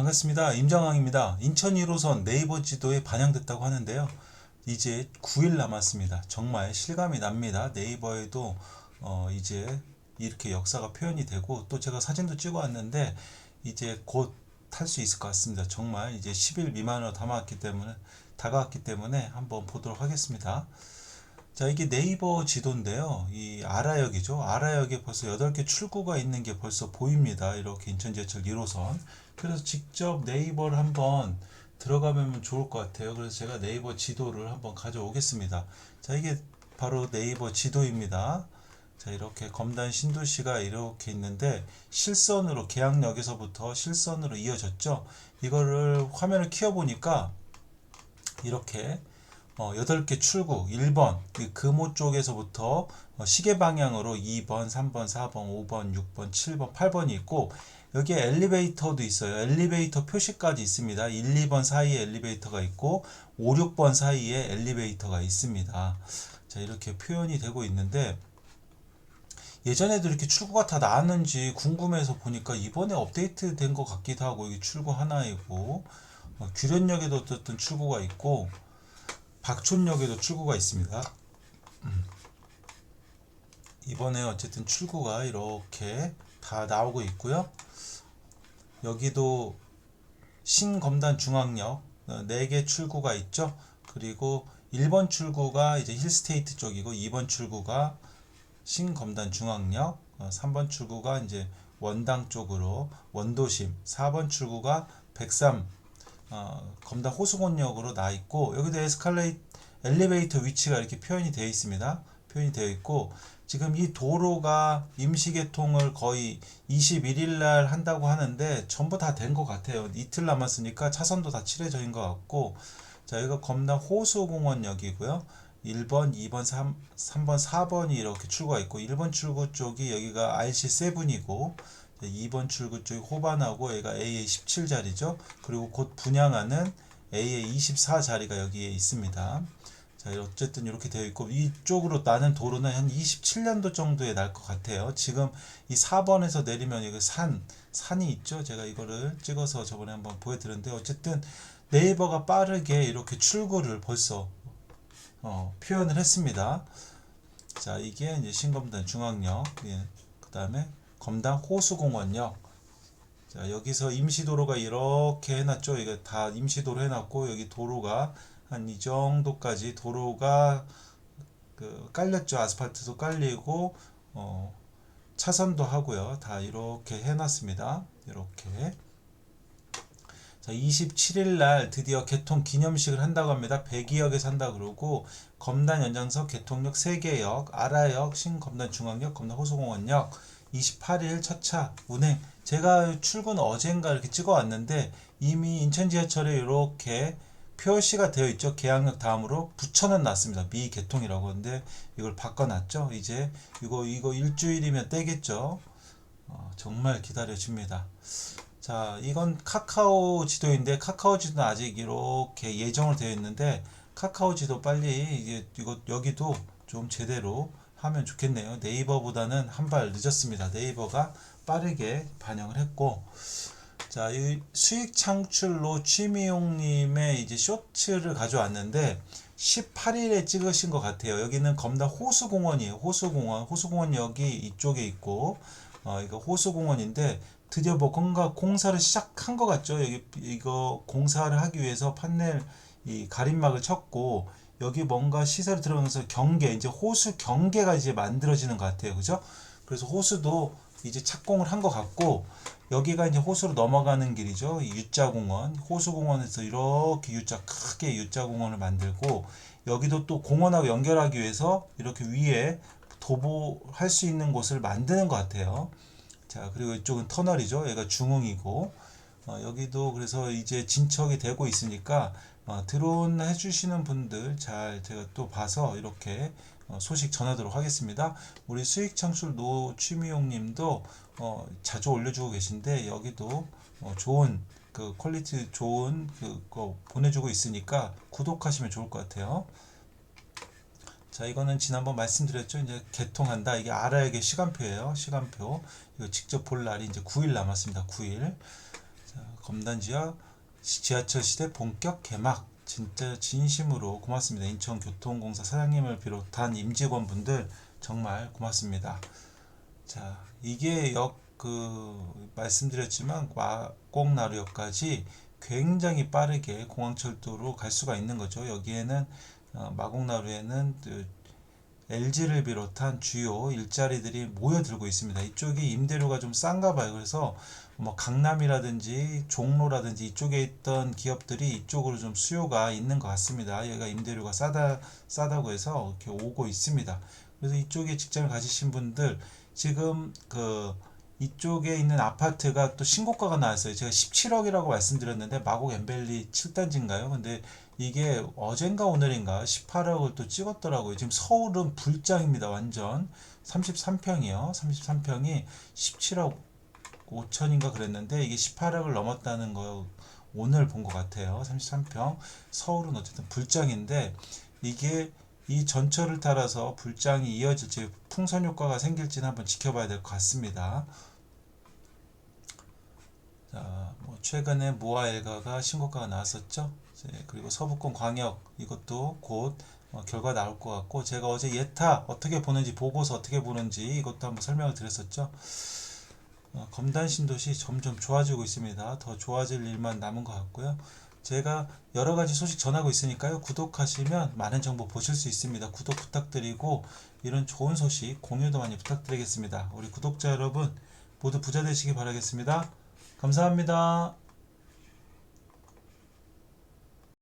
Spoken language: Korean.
반갑습니다. 임정항입니다. 인천 1호선 네이버 지도에 반영됐다고 하는데요. 이제 9일 남았습니다. 정말 실감이 납니다. 네이버에도 어 이제 이렇게 역사가 표현이 되고 또 제가 사진도 찍어 왔는데 이제 곧 탈 수 있을 것 같습니다. 정말 이제 10일 미만으로 담아왔기 때문에 다가왔기 때문에 한번 보도록 하겠습니다. 자, 이게 네이버 지도인데요. 이 아라역이죠. 아라역에 벌써 8개 출구가 있는 게 벌써 보입니다. 이렇게 인천 지하철 1호선. 그래서 직접 네이버를 한번 들어가면 좋을 것 같아요. 그래서 제가 네이버 지도를 한번 가져오겠습니다. 자, 이게 바로 네이버 지도입니다. 자, 이렇게 검단 신도시가 이렇게 있는데 실선으로 계양역에서부터 실선으로 이어졌죠. 이거를 화면을 키워 보니까 이렇게 어, 8개 출구 1번 그 금호 쪽에서부터 어, 시계 방향으로 2번, 3번, 4번, 5번, 6번, 7번, 8번이 있고 여기에 엘리베이터도 있어요. 엘리베이터 표시까지 있습니다. 1, 2번 사이에 엘리베이터가 있고 5, 6번 사이에 엘리베이터가 있습니다. 자, 이렇게 표현이 되고 있는데 예전에도 이렇게 출구가 다 나왔는지 궁금해서 보니까 이번에 업데이트 된 것 같기도 하고 여기 출구 하나이고 어, 규련역에도 어쨌든 출구가 있고 박촌역에도 출구가 있습니다. 음. 이번에 어쨌든 출구가 이렇게 다 나오고 있고요. 여기도 신검단 중앙역 4개 출구가 있죠. 그리고 1번 출구가 이제 힐스테이트 쪽이고 2번 출구가 신검단 중앙역, 3번 출구가 이제 원당 쪽으로 원도심, 4번 출구가 백삼 어, 검단 호수곤역으로 나 있고 여기도 에스컬레이 엘리베이터 위치가 이렇게 표현이 되어 있습니다. 표현이 되어 있고 지금 이 도로가 임시 개통을 거의 21일 날 한다고 하는데 전부 다 된 것 같아요. 이틀 남았으니까 차선도 다 칠해져인 것 같고 자 여기가 검단 호수공원역이고요. 1번, 2번, 3, 3번, 4번이 이렇게 출구가 있고 1번 출구 쪽이 여기가 RC7이고 2번 출구 쪽이 호반하고 여기가 AA 17 자리죠. 그리고 곧 분양하는 AA 24 자리가 여기에 있습니다. 자, 어쨌든 이렇게 되어 있고 이쪽으로 나는 도로는 한 27년도 정도에 날 것 같아요. 지금 이 4번에서 내리면 여기 산, 산이 있죠. 제가 이거를 찍어서 저번에 한번 보여드렸는데 어쨌든 네이버가 빠르게 이렇게 출구를 벌써 어, 표현을 했습니다. 자, 이게 이제 신검단 중앙역, 예, 그 다음에 검단 호수공원역. 자, 여기서 임시도로가 이렇게 해놨죠. 이거 다 임시도로 해놨고, 여기 도로가 한 이 정도까지 도로가 그 깔렸죠. 아스팔트도 깔리고, 어, 차선도 하고요. 다 이렇게 해놨습니다. 이렇게. 자, 27일 날 드디어 개통 기념식을 한다고 합니다. 백이역에서 한다 그러고 검단 연장석 개통역 3개역, 아라역, 신검단 중앙역, 검단 호수공원역 28일 첫 차 운행. 제가 출근 어젠가 이렇게 찍어 왔는데 이미 인천 지하철에 이렇게 표시가 되어 있죠. 계양역 다음으로 부천은 났습니다. 미개통이라고 하는데 이걸 바꿔놨죠. 이제 이거 이거 일주일이면 떼겠죠. 어, 정말 기다려집니다. 자, 이건 카카오 지도인데 카카오 지도는 아직 이렇게 예정으로 되어 있는데 카카오 지도 빨리 이게 이거 여기도 좀 제대로 하면 좋겠네요. 네이버보다는 한 발 늦었습니다. 네이버가 빠르게 반영을 했고 자, 이 수익 창출로 취미용 님의 이제 쇼츠를 가져왔는데 18일에 찍으신 것 같아요. 여기는 검단 호수공원이에요. 호수공원, 호수공원역이 이쪽에 있고 어, 이거 호수공원인데 드디어 뭐 뭔가 공사를 시작한 것 같죠. 여기 이거 공사를 하기 위해서 판넬 이 가림막을 쳤고 여기 뭔가 시설이 들어가면서 경계 이제 호수 경계가 이제 만들어지는 것 같아요. 그죠? 그래서 호수도 이제 착공을 한 것 같고 여기가 이제 호수로 넘어가는 길이죠. 이 U자공원 호수공원에서 이렇게 U자 크게 U자공원을 만들고 여기도 또 공원하고 연결하기 위해서 이렇게 위에 도보할 수 있는 곳을 만드는 것 같아요. 자, 그리고 이쪽은 터널이죠. 얘가 중흥이고, 어, 여기도 그래서 이제 진척이 되고 있으니까, 어, 드론 해주시는 분들 잘 제가 또 봐서 이렇게 어, 소식 전하도록 하겠습니다. 우리 수익 창출 노 취미용 님도 어, 자주 올려주고 계신데, 여기도 어, 좋은 그 퀄리티 좋은 그거 보내주고 있으니까 구독하시면 좋을 것 같아요. 자, 이거는 지난번 말씀드렸죠. 이제 개통한다. 이게 알아야 게 시간표예요. 시간표. 이거 직접 볼 날이 이제 9일 남았습니다. 9일. 자, 검단지역 지하철 시대 본격 개막 진짜 진심으로 고맙습니다. 인천교통공사 사장님을 비롯한 임직원분들 정말 고맙습니다. 자, 이게 역 그 말씀드렸지만 마곡나루역까지 굉장히 빠르게 공항철도로 갈 수가 있는 거죠. 여기에는 어, 마곡나루에는 그 LG를 비롯한 주요 일자리들이 모여들고 있습니다. 이쪽이 임대료가 좀 싼가 봐요. 그래서 뭐 강남이라든지 종로라든지 이쪽에 있던 기업들이 이쪽으로 좀 수요가 있는 것 같습니다. 여기가 임대료가 싸다 싸다고 해서 이렇게 오고 있습니다. 그래서 이쪽에 직장을 가지신 분들 지금 그 이쪽에 있는 아파트가 또 신고가가 나왔어요. 제가 17억이라고 말씀드렸는데 마곡 엠벨리 7단지인가요? 근데 이게 어젠가 오늘인가 18억을 또 찍었더라고요. 지금 서울은 불장입니다. 완전 33평이요. 33평이 17억 5천인가 그랬는데 이게 18억을 넘었다는 거 오늘 본 것 같아요. 33평. 서울은 어쨌든 불장인데 이게 이 전철을 따라서 불장이 이어질지 풍선 효과가 생길지는 한번 지켜봐야 될 것 같습니다. 자, 뭐 최근에 모아 엘가가 신고가가 나왔었죠. 그리고 서부권 광역 이것도 곧 어, 결과 나올 것 같고 제가 어제 예타 어떻게 보는지 보고서 어떻게 보는지 이것도 한번 설명을 드렸었죠. 어, 검단 신도시 점점 좋아지고 있습니다. 더 좋아질 일만 남은 것 같고요. 제가 여러 가지 소식 전하고 있으니까요. 구독하시면 많은 정보 보실 수 있습니다. 구독 부탁드리고 이런 좋은 소식 공유도 많이 부탁드리겠습니다. 우리 구독자 여러분 모두 부자 되시기 바라겠습니다. 감사합니다.